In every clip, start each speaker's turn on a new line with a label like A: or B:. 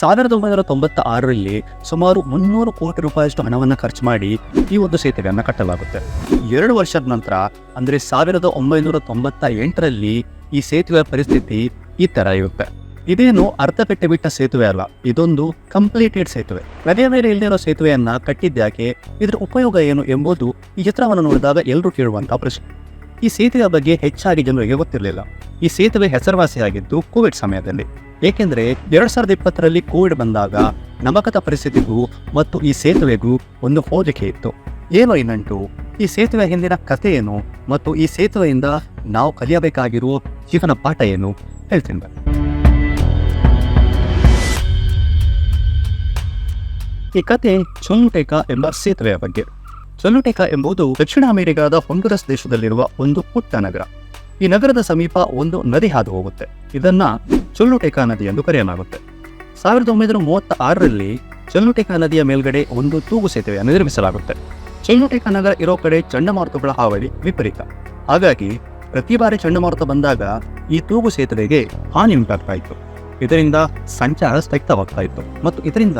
A: ಸಾವಿರದ ಒಂಬೈನೂರ ತೊಂಬತ್ತ ಆರರಲ್ಲಿ ಸುಮಾರು ಮುನ್ನೂರು ಕೋಟಿ ರೂಪಾಯಿಯಷ್ಟು ಹಣವನ್ನು ಖರ್ಚು ಮಾಡಿ ಈ ಒಂದು ಸೇತುವೆಯನ್ನು ಕಟ್ಟಲಾಗುತ್ತೆ. ಎರಡು ವರ್ಷದ ನಂತರ, ಅಂದರೆ ಸಾವಿರದ ಒಂಬೈನೂರ ತೊಂಬತ್ತ ಎಂಟರಲ್ಲಿ ಈ ಸೇತುವೆಯ ಪರಿಸ್ಥಿತಿ ಈ ಥರ ಇರುತ್ತೆ. ಇದೇನು ಅರ್ಧಪೆಟ್ಟೆ ಬಿಟ್ಟ ಸೇತುವೆ ಅಲ್ಲ, ಇದೊಂದು ಕಂಪ್ಲೀಟೆಡ್ ಸೇತುವೆ. ನದಿಯ ಮೇಲೆ ಇಲ್ಲದಿರೋ ಸೇತುವೆಯನ್ನ ಕಟ್ಟಿದ್ದಾಕೆ ಇದರ ಉಪಯೋಗ ಏನು ಎಂಬುದು ಈ ಚಿತ್ರವನ್ನು ನೋಡಿದಾಗ ಎಲ್ಲರೂ ಕೇಳುವಂತಹ ಪ್ರಶ್ನೆ. ಈ ಸೇತುವೆಯ ಬಗ್ಗೆ ಹೆಚ್ಚಾಗಿ ಜನರಿಗೆ ಗೊತ್ತಿರಲಿಲ್ಲ. ಈ ಸೇತುವೆ ಹೆಸರುವಾಸಿಯಾಗಿದ್ದು ಕೋವಿಡ್ ಸಮಯದಲ್ಲಿ. ಏಕೆಂದರೆ ಎರಡ್ ಸಾವಿರದ ಇಪ್ಪತ್ತರಲ್ಲಿ ಕೋವಿಡ್ ಬಂದಾಗ ನಮಕದ ಪರಿಸ್ಥಿತಿಗೂ ಮತ್ತು ಈ ಸೇತುವೆಗೂ ಒಂದು ಹೋಲಿಕೆ ಇತ್ತು. ಏನೋ ಈ ನಂಟು ಈ ಸೇತುವೆ ಹಿಂದಿನ ಕಥೆ ಏನು? ಮತ್ತು ಈ ಸೇತುವೆಯಿಂದ ನಾವು ಕಲಿಯಬೇಕಾಗಿರುವ ಜೀವನ ಪಾಠ ಏನು? ಹೇಳ್ತೀನಿ ಬನ್ನಿ. ಈ ಕತೆ ಚೊನ್ನುಟೇಕ ಎಂಬ ಸೇತುವೆಯ ಬಗ್ಗೆ. ಚೊನ್ನುಟೇಕ ಎಂಬುದು ದಕ್ಷಿಣ ಅಮೆರಿಕಾದ ಹೊಂಡುರಸ್ ದೇಶದಲ್ಲಿರುವ ಒಂದು ಪುಟ್ಟ ನಗರ. ಈ ನಗರದ ಸಮೀಪ ಒಂದು ನದಿ ಹಾದು ಹೋಗುತ್ತೆ. ಇದನ್ನ ಚೊಲ್ಲುಟೇಕಾ ನದಿ ಎಂದು ಕರೆಯಲಾಗುತ್ತೆ. ಸಾವಿರದ ಒಂಬೈನೂರ ಮೂವತ್ತ ಆರರಲ್ಲಿ ಚೊಲ್ಲುಟೇಕಾ ನದಿಯ ಮೇಲ್ಗಡೆ ಒಂದು ತೂಗು ಸೇತುವೆಯನ್ನು ನಿರ್ಮಿಸಲಾಗುತ್ತೆ. ಚೊಲ್ಲುಟೇಕಾ ನಗರ ಇರೋ ಕಡೆ ಚಂಡಮಾರುತಗಳ ಹಾವಳಿ ವಿಪರೀತ. ಹಾಗಾಗಿ ಪ್ರತಿ ಬಾರಿ ಚಂಡಮಾರುತ ಬಂದಾಗ ಈ ತೂಗು ಸೇತುವೆಗೆ ಹಾನಿ ಉಂಟಾಗ್ತಾ ಇತ್ತು. ಇದರಿಂದ ಸಂಚಾರ ಸ್ಥಗಿತವಾಗ್ತಾ ಇತ್ತು. ಮತ್ತು ಇದರಿಂದ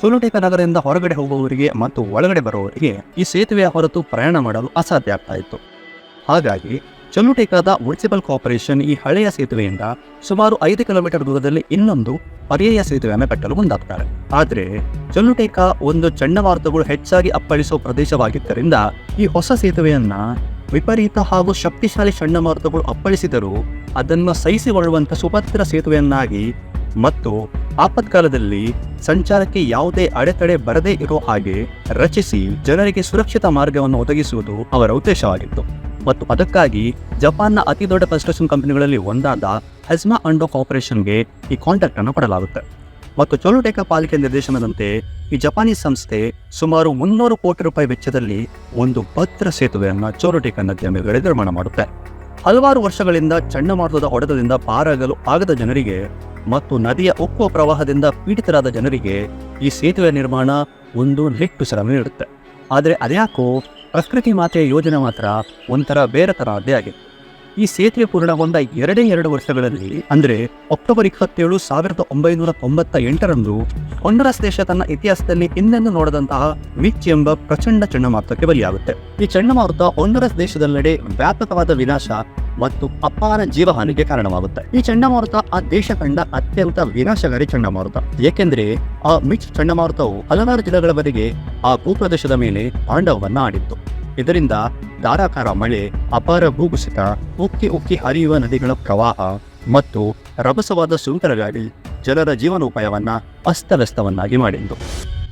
A: ಸೋಲೋಟೇಕ ನಗರದಿಂದ ಹೊರಗಡೆ ಹೋಗುವವರಿಗೆ ಮತ್ತು ಒಳಗಡೆ ಬರುವವರಿಗೆ ಈ ಸೇತುವೆಯ ಹೊರತು ಪ್ರಯಾಣ ಮಾಡಲು ಅಸಾಧ್ಯ ಆಗ್ತಾ ಇತ್ತು. ಹಾಗಾಗಿ ಚಲ್ಲುಟೇಕಾದ ಮುನ್ಸಿಪಲ್ ಕಾರ್ಪೊರೇಷನ್ ಈ ಹಳೆಯ ಸೇತುವೆಯಿಂದ ಸುಮಾರು ಐದು ಕಿಲೋಮೀಟರ್ ದೂರದಲ್ಲಿ ಇನ್ನೊಂದು ಪರ್ಯಾಯ ಸೇತುವೆಯನ್ನು ಕಟ್ಟಲು ಮುಂದಾಗ್ತಾರೆ. ಆದರೆ ಚಲ್ಲುಟೇಕ ಒಂದು ಚಂಡಮಾರುತಗಳು ಹೆಚ್ಚಾಗಿ ಅಪ್ಪಳಿಸುವ ಪ್ರದೇಶವಾಗಿದ್ದರಿಂದ ಈ ಹೊಸ ಸೇತುವೆಯನ್ನ ವಿಪರೀತ ಹಾಗೂ ಶಕ್ತಿಶಾಲಿ ಚಂಡಮಾರುತಗಳು ಅಪ್ಪಳಿಸಿದರೂ ಅದನ್ನು ಸಹಿಸಿಕೊಳ್ಳುವಂಥ ಸುಭದ್ರ ಸೇತುವೆಯನ್ನಾಗಿ ಮತ್ತು ಆಪತ್ಕಾಲದಲ್ಲಿ ಸಂಚಾರಕ್ಕೆ ಯಾವುದೇ ಅಡೆತಡೆ ಬರದೇ ಇರೋ ಹಾಗೆ ರಚಿಸಿ ಜನರಿಗೆ ಸುರಕ್ಷಿತ ಮಾರ್ಗವನ್ನು ಒದಗಿಸುವುದು ಅವರ ಉದ್ದೇಶವಾಗಿತ್ತು. ಮತ್ತು ಅದಕ್ಕಾಗಿ ಜಪಾನ್ನ ಅತಿ ದೊಡ್ಡ ಕನ್ಸ್ಟ್ರಕ್ಷನ್ ಕಂಪನಿಗಳಲ್ಲಿ ಒಂದಾದ ಹೆಸ್ಮಾ ಅಂಡೋ ಕಾರ್ಪೊರೇಷನ್ಗೆ ಈ ಕಾಂಟ್ರಾಕ್ಟ್ ಅನ್ನು ಕೊಡಲಾಗುತ್ತೆ. ಮತ್ತು ಚೊಲುಟೇಕ ಪಾಲಿಕೆ ನಿರ್ದೇಶನದಂತೆ ಈ ಜಪಾನೀಸ್ ಸಂಸ್ಥೆ ಸುಮಾರು ಮುನ್ನೂರು ಕೋಟಿ ರೂಪಾಯಿ ವೆಚ್ಚದಲ್ಲಿ ಒಂದು ಭದ್ರ ಸೇತುವೆಯನ್ನು ಚೋಲುಟೇಕ ನದಿಯ ಮೇಲೆ ನಿರ್ಮಾಣ ಮಾಡುತ್ತೆ. ಹಲವಾರು ವರ್ಷಗಳಿಂದ ಚಂಡಮಾರುತದ ಹೊಡೆತದಿಂದ ಪಾರಾಗಲು ಆಗದ ಜನರಿಗೆ ಮತ್ತು ನದಿಯ ಉಕ್ಕುವ ಪ್ರವಾಹದಿಂದ ಪೀಡಿತರಾದ ಜನರಿಗೆ ಈ ಸೇತುವೆ ನಿರ್ಮಾಣ ಒಂದು ನಿಟ್ಟುಸಿರನ್ನು ನೀಡುತ್ತೆ. ಆದರೆ ಅದ್ಯಾಕೋ ಪ್ರಕೃತಿ ಮಾತೆಯ ಯೋಜನೆ ಮಾತ್ರ ಒಂಥರ ಬೇರೆ ಥರದ್ದೇ ಆಗಿದೆ. ಈ ಸೇತುವೆ ಪೂರ್ಣಗೊಂಡ ಎರಡೇ ಎರಡು ವರ್ಷಗಳಲ್ಲಿ, ಅಂದರೆ ಅಕ್ಟೋಬರ್ ಇಪ್ಪತ್ತೇಳು ಸಾವಿರದ ಒಂಬೈನೂರ ತೊಂಬತ್ತ ಎಂಟರಂದು ಹೊಂಡರಸ್ ದೇಶ ತನ್ನ ಇತಿಹಾಸದಲ್ಲಿ ಹಿಂದೆಂದು ನೋಡದಂತಹ ವಿಚ್ ಎಂಬ ಪ್ರಚಂಡ ಚಂಡಮಾರುತಕ್ಕೆ ಬಲಿಯಾಗುತ್ತೆ. ಈ ಚಂಡಮಾರುತ ಹೊಂಡರಸ್ ದೇಶದೆಲ್ಲೆಡೆ ವ್ಯಾಪಕವಾದ ವಿನಾಶ ಮತ್ತು ಅಪಾರ ಜೀವಹಾನಿಗೆ ಕಾರಣವಾಗುತ್ತೆ. ಈ ಚಂಡಮಾರುತ ಆ ದೇಶ ಕಂಡ ಅತ್ಯಂತ ವಿನಾಶಕಾರಿ ಚಂಡಮಾರುತ. ಏಕೆಂದರೆ ಆ ಮಿಚ್ ಚಂಡಮಾರುತವು ಹಲವಾರು ಜಿಲ್ಲೆಗಳವರೆಗೆ ಆ ಭೂಪ್ರದೇಶದ ಮೇಲೆ ಪಾಂಡವವನ್ನು ಆಡಿತ್ತು. ಇದರಿಂದ ಧಾರಾಕಾರ ಮಳೆ, ಅಪಾರ ಭೂಕುಸಿತ, ಉಕ್ಕಿ ಉಕ್ಕಿ ಹರಿಯುವ ನದಿಗಳ ಪ್ರವಾಹ ಮತ್ತು ರಭಸವಾದ ಸುಂಟರ ಜನರ ಜೀವನೋಪಾಯವನ್ನ ಅಸ್ತವ್ಯಸ್ತವನ್ನಾಗಿ ಮಾಡಿದ್ದು.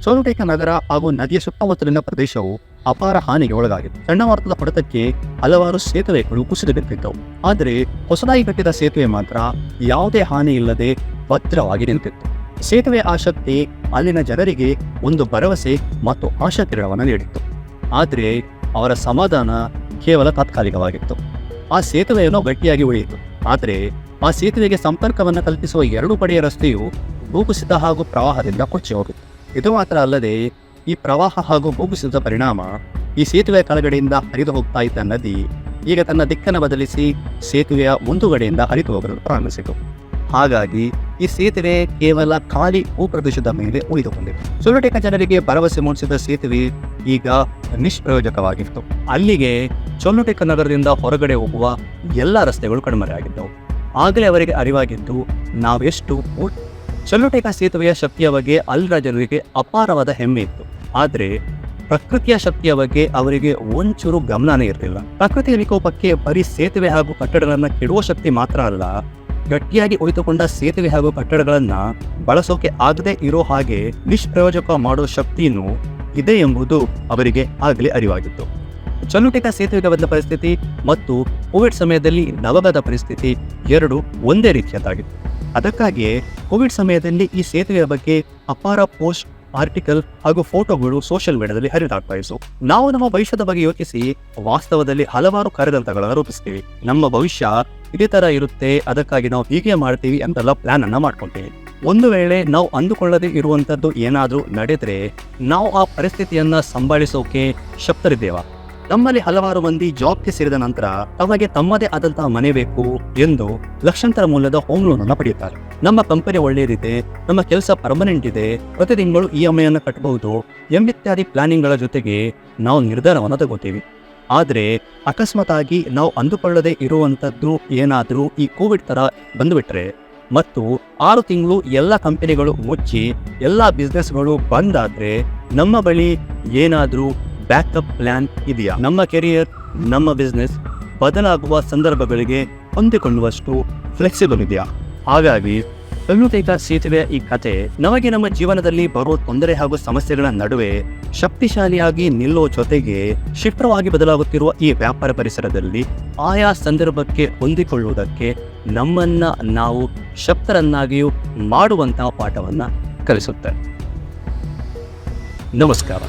A: ಸೋಲುಟೇಕ ನಗರ ಹಾಗೂ ನದಿಯ ಸುತ್ತಮುತ್ತಲಿನ ಪ್ರದೇಶವು ಅಪಾರ ಹಾನಿಗೆ ಒಳಗಾಗಿತ್ತು ಚಂಡಮಾರುತದ ಹೊಡೆತಕ್ಕೆ ಹಲವಾರು ಸೇತುವೆಗಳು ಕುಸಿದು ಬಿದ್ದಿದ್ದವು ಆದರೆ ಹೊಸದಾಗಿ ಕಟ್ಟಿದ ಸೇತುವೆ ಮಾತ್ರ ಯಾವುದೇ ಹಾನಿ ಇಲ್ಲದೆ ಭದ್ರವಾಗಿ ನಿಂತಿತ್ತು. ಸೇತುವೆ ಆಸಕ್ತಿ ಅಲ್ಲಿನ ಜನರಿಗೆ ಒಂದು ಭರವಸೆ ಮತ್ತು ಆಶಾಕಿರಣವನ್ನು ನೀಡಿತ್ತು. ಆದರೆ ಅವರ ಸಮಾಧಾನ ಕೇವಲ ತಾತ್ಕಾಲಿಕವಾಗಿತ್ತು. ಆ ಸೇತುವೆಯನ್ನು ಗಟ್ಟಿಯಾಗಿ ಉಳಿಯಿತು. ಆದರೆ ಆ ಸೇತುವೆಗೆ ಸಂಪರ್ಕವನ್ನು ಕಲ್ಪಿಸುವ ಎರಡು ಪಡೆಯ ರಸ್ತೆಯು ಭೂಕುಸಿತ ಹಾಗೂ ಪ್ರವಾಹದಿಂದ ಕೊಚ್ಚಿ ಹೋಗಿತ್ತು. ಇದು ಮಾತ್ರ ಅಲ್ಲದೆ ಈ ಪ್ರವಾಹ ಹಾಗೂ ಭೂಕುಸಿತದ ಪರಿಣಾಮ ಈ ಸೇತುವೆಯ ಕೆಳಗಡೆಯಿಂದ ಹರಿದು ಹೋಗ್ತಾ ಇದ್ದ ನದಿ ಈಗ ತನ್ನ ದಿಕ್ಕನ್ನು ಬದಲಿಸಿ ಸೇತುವೆಯ ಮುಂದುಗಡೆಯಿಂದ ಹರಿದು ಹೋಗಲು ಪ್ರಾರಂಭಿಸಿತು. ಹಾಗಾಗಿ ಈ ಸೇತುವೆ ಕೇವಲ ಖಾಲಿ ಭೂಪ್ರದೇಶದ ಮೇಲೆ ಉಳಿದುಕೊಂಡಿದೆ. ಸುಲಟೇಕ ಜನರಿಗೆ ಭರವಸೆ ಮೂಡಿಸಿದ ಸೇತುವೆ ಈಗ ನಿಷ್ಪ್ರಯೋಜಕವಾಗಿತ್ತು. ಅಲ್ಲಿಗೆ ಚೊಲ್ಲುಟೇಕ ನಗರದಿಂದ ಹೊರಗಡೆ ಹೋಗುವ ಎಲ್ಲ ರಸ್ತೆಗಳು ಕಣ್ಮರೆಯಾಗಿದ್ದವು ಆಗಲೇ ಅವರಿಗೆ ಅರಿವಾಗಿದ್ದು, ನಾವೆಷ್ಟು ಚೊಲ್ಲುಟೇಕ ಸೇತುವೆಯ ಶಕ್ತಿಯ ಬಗ್ಗೆ ಅಲ್ಲಿನ ಜನರಿಗೆ ಅಪಾರವಾದ ಹೆಮ್ಮೆ ಇತ್ತು. ಆದರೆ ಪ್ರಕೃತಿಯ ಶಕ್ತಿಯ ಬಗ್ಗೆ ಅವರಿಗೆ ಒಂಚೂರು ಗಮನನೇ ಇರಲಿಲ್ಲ. ಪ್ರಕೃತಿಯ ವಿಕೋಪಕ್ಕೆ ಬರೀ ಸೇತುವೆ ಹಾಗೂ ಕಟ್ಟಡಗಳನ್ನು ಕೆಡುವ ಶಕ್ತಿ ಮಾತ್ರ ಅಲ್ಲ, ಗಟ್ಟಿಯಾಗಿ ಉಳಿದುಕೊಂಡ ಸೇತುವೆ ಹಾಗೂ ಕಟ್ಟಡಗಳನ್ನ ಬಳಸೋಕೆ ಆಗದೆ ಇರೋ ಹಾಗೆ ನಿಷ್ಪ್ರಯೋಜಕ ಮಾಡೋ ಶಕ್ತಿಯೂ ಇದೆ ಎಂಬುದು ಅವರಿಗೆ ಆಗಲೇ ಅರಿವಾಗಿತ್ತು. ಚಲುಟಿಕ ಬಂದ ಪರಿಸ್ಥಿತಿ ಮತ್ತು ಕೋವಿಡ್ ಸಮಯದಲ್ಲಿ ನವಗದ ಪರಿಸ್ಥಿತಿ ಎರಡು ಒಂದೇ ರೀತಿಯದ್ದಾಗಿತ್ತು. ಅದಕ್ಕಾಗಿಯೇ ಕೋವಿಡ್ ಸಮಯದಲ್ಲಿ ಈ ಸೇತುವೆಯ ಬಗ್ಗೆ ಅಪಾರ ಪೋಸ್ಟ್ ಆರ್ಟಿಕಲ್ ಹಾಗೂ ಫೋಟೋಗಳು ಸೋಷಿಯಲ್ ಮೀಡಿಯಾದಲ್ಲಿ ಹರಿದಾಗ್ತಾ ನಾವು ನಮ್ಮ ಭವಿಷ್ಯದ ಬಗ್ಗೆ ಯೋಚಿಸಿ, ವಾಸ್ತವದಲ್ಲಿ ಹಲವಾರು ಕಾರ್ಯತಂತ್ರಗಳನ್ನು ರೂಪಿಸ್ತೀವಿ. ನಮ್ಮ ಭವಿಷ್ಯ ಇದೇ ತರ ಇರುತ್ತೆ, ಅದಕ್ಕಾಗಿ ನಾವು ಹೀಗೆ ಮಾಡ್ತೀವಿ ಅಂತೆಲ್ಲ ಪ್ಲಾನ್ ಅನ್ನ ಮಾಡ್ಕೊಳ್ತೀವಿ ಒಂದು ವೇಳೆ ನಾವು ಅಂದುಕೊಳ್ಳದೆ ಇರುವಂತದ್ದು ಏನಾದರೂ ನಡೆದ್ರೆ, ನಾವು ಆ ಪರಿಸ್ಥಿತಿಯನ್ನ ಸಂಭಾಳಿಸೋಕೆ ಶಕ್ತರಿದ್ದೇವಾ ನಮ್ಮಲ್ಲಿ ಹಲವಾರು ಮಂದಿ ಜಾಬ್ಗೆ ಸೇರಿದ ನಂತರ, ತಮಗೆ ತಮ್ಮದೇ ಆದಂತಹ ಮನೆ ಬೇಕು ಎಂದು ಲಕ್ಷಾಂತರ ಮೂಲದ ಹೋಮ್ ಲೋನ್ ಅನ್ನು ಪಡೆಯುತ್ತಾರೆ. ನಮ್ಮ ಕಂಪನಿ ಒಳ್ಳೆಯದಿದೆ ನಮ್ಮ ಕೆಲಸ ಪರ್ಮನೆಂಟ್ ಇದೆ, ಪ್ರತಿ ತಿಂಗಳು ಇ ಎಂ ಐ ಅನ್ನು ಕಟ್ಟಬಹುದು ಎಂಬಿತ್ಯಾದಿ ಪ್ಲಾನಿಂಗ್ಗಳ ಜೊತೆಗೆ ನಾವು ನಿರ್ಧಾರವನ್ನು ತಗೋತೀವಿ. ಆದರೆ ಅಕಸ್ಮಾತ್ ಆಗಿ ನಾವು ಅಂದುಕೊಳ್ಳದೆ ಇರುವಂಥದ್ದು ಏನಾದರೂ ಈ ಕೋವಿಡ್ ಥರ ಬಂದುಬಿಟ್ರೆ ಮತ್ತು ಆರು ತಿಂಗಳು ಎಲ್ಲ ಕಂಪನಿಗಳು ಮುಚ್ಚಿ ಎಲ್ಲ ಬಿಸ್ನೆಸ್ಗಳು ಬಂದಾದರೆ ನಮ್ಮ ಬಳಿ ಏನಾದರೂ ಬ್ಯಾಕಪ್ ಪ್ಲ್ಯಾನ್ ಇದೆಯಾ? ನಮ್ಮ ಕೆರಿಯರ್ ನಮ್ಮ ಬಿಸ್ನೆಸ್ ಬದಲಾಗುವ ಸಂದರ್ಭಗಳಿಗೆ ಹೊಂದಿಕೊಳ್ಳುವಷ್ಟು ಫ್ಲೆಕ್ಸಿಬಲ್ ಇದೆಯಾ? ಹಾಗಾಗಿ ಕಲ್ಲುತೈತ ಸೇತುವೆ ಈ ಕತೆ ನಮಗೆ ನಮ್ಮ ಜೀವನದಲ್ಲಿ ಬರುವ ತೊಂದರೆ ಹಾಗೂ ಸಮಸ್ಯೆಗಳ ನಡುವೆ ಶಕ್ತಿಶಾಲಿಯಾಗಿ ನಿಲ್ಲೋ ಜೊತೆಗೆ ಕ್ಷಿಪ್ರವಾಗಿ ಬದಲಾಗುತ್ತಿರುವ ಈ ವ್ಯಾಪಾರ ಪರಿಸರದಲ್ಲಿ ಆಯಾ ಸಂದರ್ಭಕ್ಕೆ ಹೊಂದಿಕೊಳ್ಳುವುದಕ್ಕೆ ನಮ್ಮನ್ನ ನಾವು ಶಕ್ತರನ್ನಾಗಿಯೂ ಮಾಡುವಂತಹ ಪಾಠವನ್ನ ಕಲಿಸುತ್ತೆ ನಮಸ್ಕಾರ.